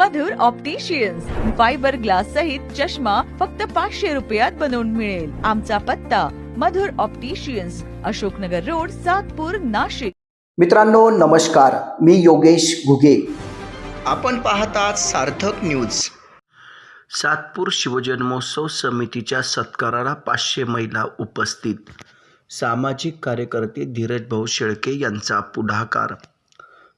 मधुर opticians fibre glass सहित चष्मा फक्त पाचशे रुपयात बनवून मिळेल. आमचा पत्ता मधुर ऑप्टिशियन्स अशोकनगर रोड सातपूर नाशिक. मित्रांनो नमस्कार. मी योगेश घुगे. आपण पाहतात सार्थक न्यूज सातपूर शिवजन्मोत्सव समितीच्या सत्काराला पाचशे महिला उपस्थित. सामाजिक कार्यकर्ते धीरज भाऊ शेळके यांचा पुढाकार.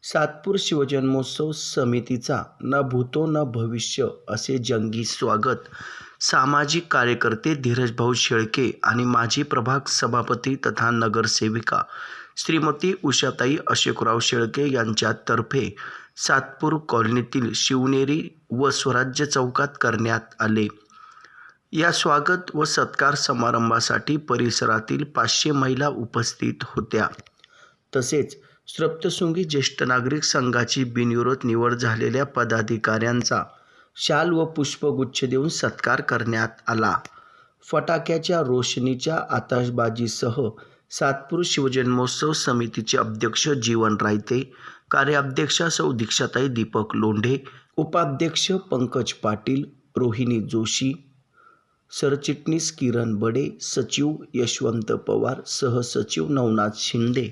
सातपूर शिवजन्मोत्सव समितीचा न भूतो न भविष्य असे जंगी स्वागत. सामाजिक कार्यकर्ते धीरजभाऊ शेळके आणि माजी प्रभाग सभापती तथा नगरसेविका श्रीमती उषाताई अशोकराव शेळके यांच्यातर्फे सातपूर कॉलनीतील शिवनेरी व स्वराज्य चौकात करण्यात आले. या स्वागत व सत्कार समारंभासाठी परिसरातील पाचशे महिला उपस्थित होत्या. तसेच सप्तशृंगी ज्येष्ठ नागरिक संघाची बिनविरोध निवड झालेल्या पदाधिकाऱ्यांचा शाल व पुष्पगुच्छ देऊन सत्कार करण्यात आला. फटाक्याच्या रोशनीच्या आताशबाजीसह सातपूर शिवजन्मोत्सव समितीचे अध्यक्ष जीवन रायते कार्याध्यक्षा सौ दीक्षाताई दीपक लोंढे उपाध्यक्ष पंकज पाटील रोहिणी जोशी सरचिटणीस किरण बडे सचिव यशवंत पवार सहसचिव नवनाथ शिंदे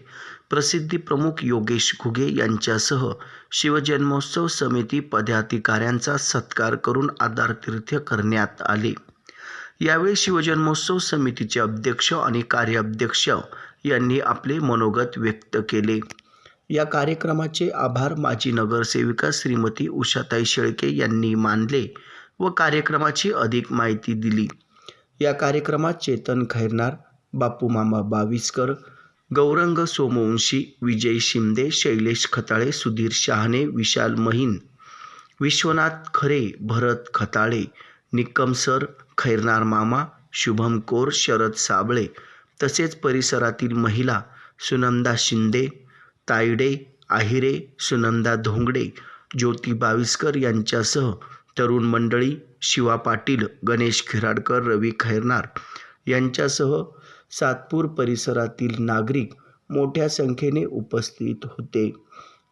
प्रसिद्धी प्रमुख योगेश घुगे यांच्यासह शिवजन्मोत्सव समिती पदाधिकाऱ्यांचा सत्कार करून आदरातिथ्य करण्यात आले. यावेळी शिवजन्मोत्सव समितीचे अध्यक्ष आणि कार्याध्यक्ष यांनी आपले मनोगत व्यक्त केले. या कार्यक्रमाचे आभार माजी नगरसेविका श्रीमती उषाताई शेळके यांनी मानले व कार्यक्रमाची अधिक माहिती दिली. या कार्यक्रमात चेतन खैरनार बापू मामा बाविस्कर गौरंग सोमवंशी विजय शिंदे शैलेश खताळे सुधीर शहाणे विशाल महिन विश्वनाथ खरे भरत खताळे निकम सर खैरनार मामा शुभम कोर शरद साबळे तसेच परिसरातील महिला सुनंदा शिंदे तायडे आहिरे सुनंदा धोंगडे ज्योती बाविस्कर यांच्यासह तरुण मंडळी शिवा पाटील गणेश खिराडकर रवी खैरनार यांच्यासह सातपूर परिसरातील नागरिक मोठ्या संख्येने उपस्थित होते.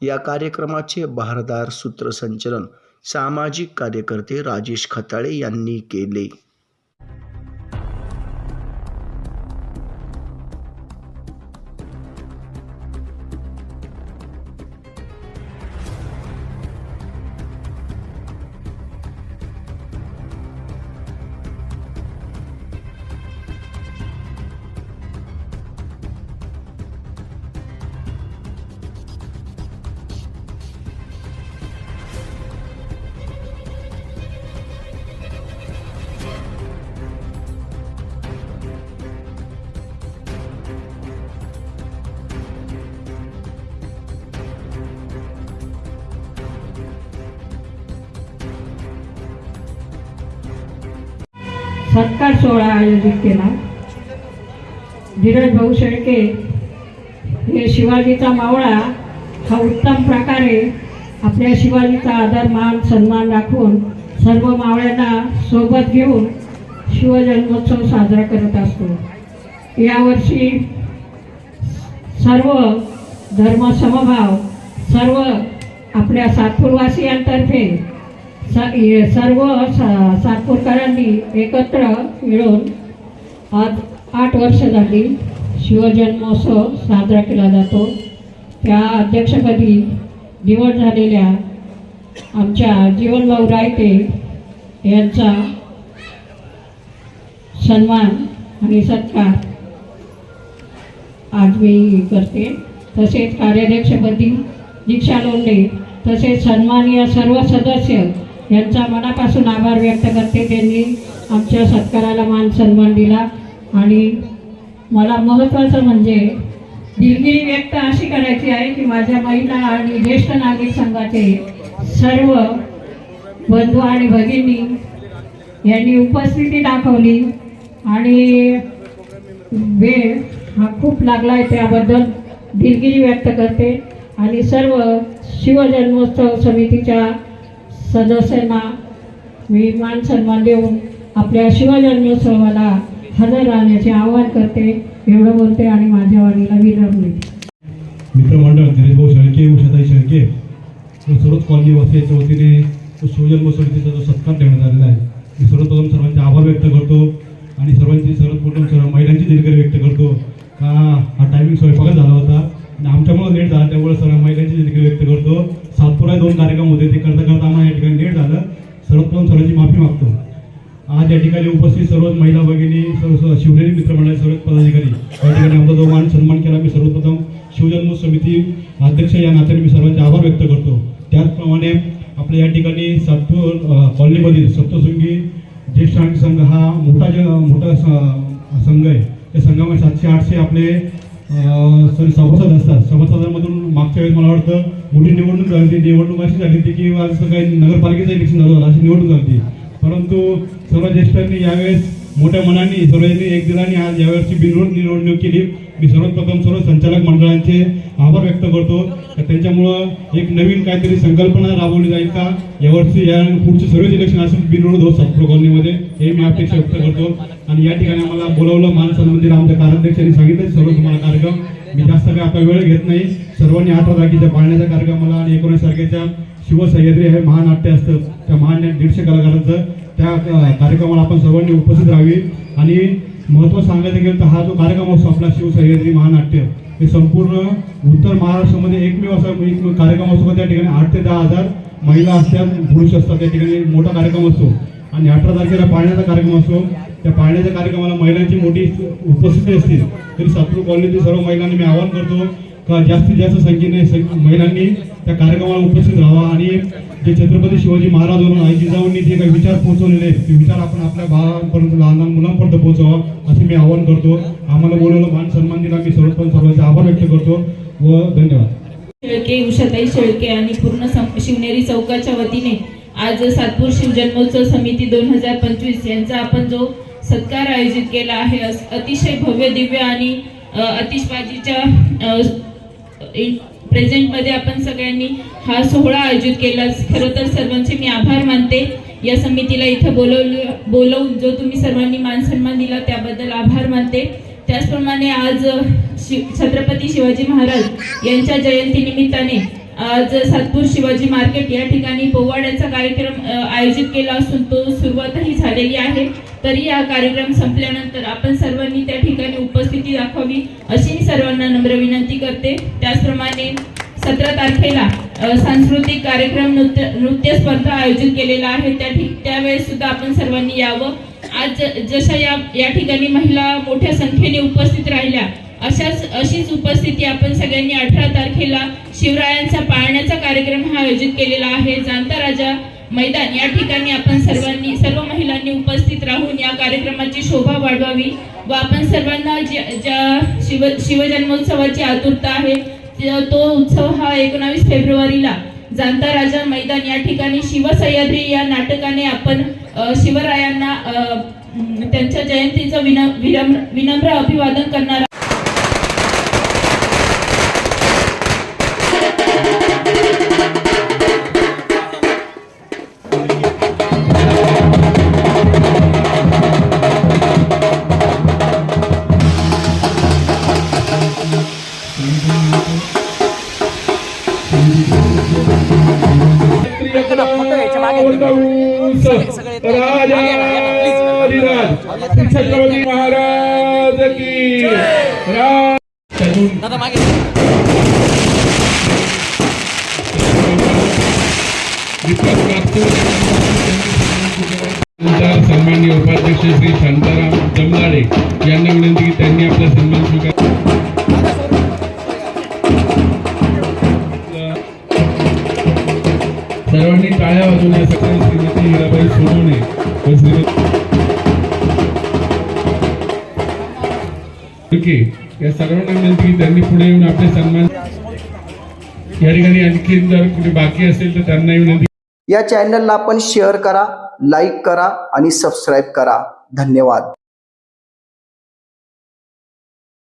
या कार्यक्रमाचे बहारदार सूत्रसंचलन सामाजिक कार्यकर्ते राजेश खताळे यांनी केले. सत्कार सोहळा आयोजित केला. धीरज भाऊ शेळके हे शिवाजीचा मावळा हा उत्तम प्रकारे आपल्या शिवाजीचा आदर मान सन्मान राखून सर्व मावळ्यांना सोबत घेऊन शिवजन्मोत्सव साजरा करत असतो. यावर्षी सर्व धर्म समभाव सर्व आपल्या सातपूरवासियांतर्फे सर्व सा सातपूरकरांनी एकत्र मिळून आज आठ वर्ष झाली शिवजन्मोत्सव साजरा केला जातो. त्या अध्यक्षपदी निवड झालेल्या आमच्या जीवनभाऊ रायते यांचा सन्मान आणि सत्कार आज मी करते. तसेच कार्याध्यक्षपदी दीक्षा लोंढे तसेच सन्माननीय सर्व सदस्य यांचा मनापासून आभार व्यक्त करते त्यांनी आमच्या सत्काराला मान सन्मान दिला. आणि मला महत्त्वाचं म्हणजे दिलगिरी व्यक्त अशी करायची आहे की माझ्या महिला आणि ज्येष्ठ नागरिक संघाचे सर्व बंधू आणि भगिनी यांनी उपस्थिती दाखवली. आणि वेळ हा खूप लागला आहे त्याबद्दल दिलगिरी व्यक्त करते. आणि सर्व शिवजन्मोत्सव समितीच्या सदस्यांना मी मान सन्मान देऊन आपल्या शिवजन्मोत्सवाला हजर राहण्याचे आवाहन करते एवढं बोलते आणि माझ्या वाणीला विनम्र. मित्रमंडळ धीरजभाऊ शेळके उषाताई शेळके व सर्वच कॉलनी वासियाच्या वतीने तो जो सत्कार देण्यात आलेला आहे मी सर्वप्रथम सर्वांचे आभार व्यक्त करतो आणि सर्वांची सर्वप्रथम सर्व महिलांची दिलगिरी व्यक्त करतो. का हा टायमिंग स्वयंपाकच झाला होता आणि आमच्यामुळं लेट झाला त्यामुळे सर्व महिलांची दिलगिरी व्यक्त करतो. सातपुरा दोन कार्यक्रम होते. ते करता करता आम्हाला या ठिकाणी लेट झालं. सर्वप्रथम सर्वांची माफी मागतो. आज या ठिकाणी उपस्थित सर्व महिला भगिनी सर्व सर्व शिवनेरी मित्रमंडळ सर्व पदाधिकारी. या ठिकाणी आमचा जो मान सन्मान केला मी सर्वप्रथम शिवजन्म समिती अध्यक्ष या नात्याने मी सर्वांचे आभार व्यक्त करतो. त्याचप्रमाणे आपल्या या ठिकाणी सातपूर कॉलनीमधील सप्तशृंगी ज्येष्ठ संघ हा मोठा ज मोठा स- संघ आहे. त्या संघामध्ये सातशे आठशे आपले सॉरी सभासद असतात. सभासदांमधून मागच्या वेळेस मला वाटतं मोठी निवडणूक झाली होती निवडणूक अशी झाली होती की आज काही नगरपालिकेचं इलेक्शन झालं अशी निवडणूक झाली होती. परंतु सर्व ज्येष्ठांनी यावेळेस मोठ्या मनाने सर्वांनी एक दिलाने आज यावेळेसची बिनविरोध निवडणूक केली. मी सर्वप्रथम सर्व संचालक मंडळांचे आभार व्यक्त करतो. त्यांच्यामुळं एक नवीन काहीतरी संकल्पना राबवली जाईल का? यावर्षी या पुढचे सर्वच इलेक्शन असेल बिनविरोध होत सातपूर कॉलनीमध्ये हे मी अपेक्षा व्यक्त करतो. आणि या ठिकाणी आम्हाला बोलावलं मान सन्मान आमच्या कार्याध्यक्षांनी सांगितलं सर्व तुम्हाला कार्यक्रम. मी जास्त काही आपला वेळ घेत नाही. सर्वांनी अठरा तारखेच्या पाळण्याचा कार्यक्रमाला आणि एकोणीस तारखेच्या शिवसह्याद्री हे महानाट्य असतं त्या महान दीडशे कलाकारांचं. त्या कार्यक्रमाला आपण सर्वांनी उपस्थित राहावी. आणि महत्त्व सांगायचं गेलं तर हा जो कार्यक्रम असतो आपला शिवसह्याद्री महानाट्य हे संपूर्ण उत्तर महाराष्ट्रामध्ये एकमेव असा म्हणजे एक कार्यक्रम असतो. त्या ठिकाणी आठ ते दहा हजार महिला असतात पुरुष असतात. त्या ठिकाणी मोठा कार्यक्रम असतो. आणि अठरा तारखेला पाळण्याचा कार्यक्रम असतो. त्या पाळण्याच्या कार्यक्रमाला महिलांची मोठी उपस्थिती असते. तरी सातपूर कॉलनीतील सर्व महिलांनी मी आवाहन करतो का जास्तीत जास्त संख्येने महिलांनी त्या कार्यक्रमाला उपस्थित राहावा आणि जे छत्रपती शिवाजी महाराज वरून आई जिजाऊंनी जे काही विचार पोहोचवलेले आहेत ते विचार आपण आपल्या बाळांपर्यंत लहान लहान मुलांपर्यंत पोहोचवा असं मी आवाहन करतो. आम्हाला बोलवलं मान सन्मान दिला मी सर्वपण सर्वांचे आभार व्यक्त करतो व धन्यवाद. शेळके उषाताई शेळके आणि पूर्ण शिवनेरी चौकाच्या वतीने आज सातपूर शिवजन्मोत्सव समिती दोन हजार पंचवीस यांचा आपण जो सत्कार आयोजित केला आहे अतिशय भव्य दिव्य आणि अतिशबाजीच्या प्रेझेंटमध्ये आपण सगळ्यांनी हा सोहळा आयोजित केला. खरं तर सर्वांचे मी आभार मानते. या समितीला इथं बोलवलं बोलवून जो तुम्ही सर्वांनी मान सन्मान दिला त्याबद्दल आभार मानते. त्याचप्रमाणे आज शि छत्रपती शिवाजी महाराज यांच्या जयंती निमित्ताने आज सातपूर शिवाजी मार्केट या ठिकाणी पोवाड्याचा कार्यक्रम आयोजित केला असून तो सुरुवातही झालेली आहे. तरी हा कार्यक्रम संपल्यानंतर आपण सर्वांनी त्या ठिकाणी उपस्थिती दाखवावी अशी मी सर्वांना नम्र विनंती करते. त्याचप्रमाणे सतरा तारखेला सांस्कृतिक कार्यक्रम नृत्य नृत्य स्पर्धा आयोजित केलेला आहे. त्या ठिक त्यावेळेस सुद्धा आपण सर्वांनी यावं. आज जशा या या ठिकाणी महिला मोठ्या संख्येने उपस्थित राहिल्या अशाच अशीच उपस्थिती आपण सगळ्यांनी अठरा तारखेला शिवरायांचा पाळण्याचा कार्यक्रम हा आयोजित केलेला आहे. जाणता राजा मैदान. या ठिकाणी आपण सर्वांनी सर्व महिलांनी उपस्थित राहून या कार्यक्रमाची शोभा वाढवावी व आपण सर्वांना ज्या ज्या शिव शिवजन्मोत्सवाची आतुरता आहे तो उत्सव हा एकोणावीस फेब्रुवारीला जाणता राजा मैदान या ठिकाणी शिवसह्याद्री या नाटकाने आपण शिवरायांना त्यांच्या जयंतीचं विनम्र विनम्र अभिवादन करणार छत्रपती महाराज की सन्माननीय उपाध्यक्ष श्री शांताराम जमदाडे यांना विनंती की त्यांनी आपला सन्मान स्वीकार सर्वांनी टाळ्या श्रीमती हिराबाई या सर्वांना विनंती की त्यांनी पुढे येऊन आपले सन्मान या ठिकाणी आणखी जर कुठे बाकी असेल तर त्यांना विनंती या चॅनलला आपण शेअर करा लाईक करा आणि सबस्क्राईब करा. धन्यवाद.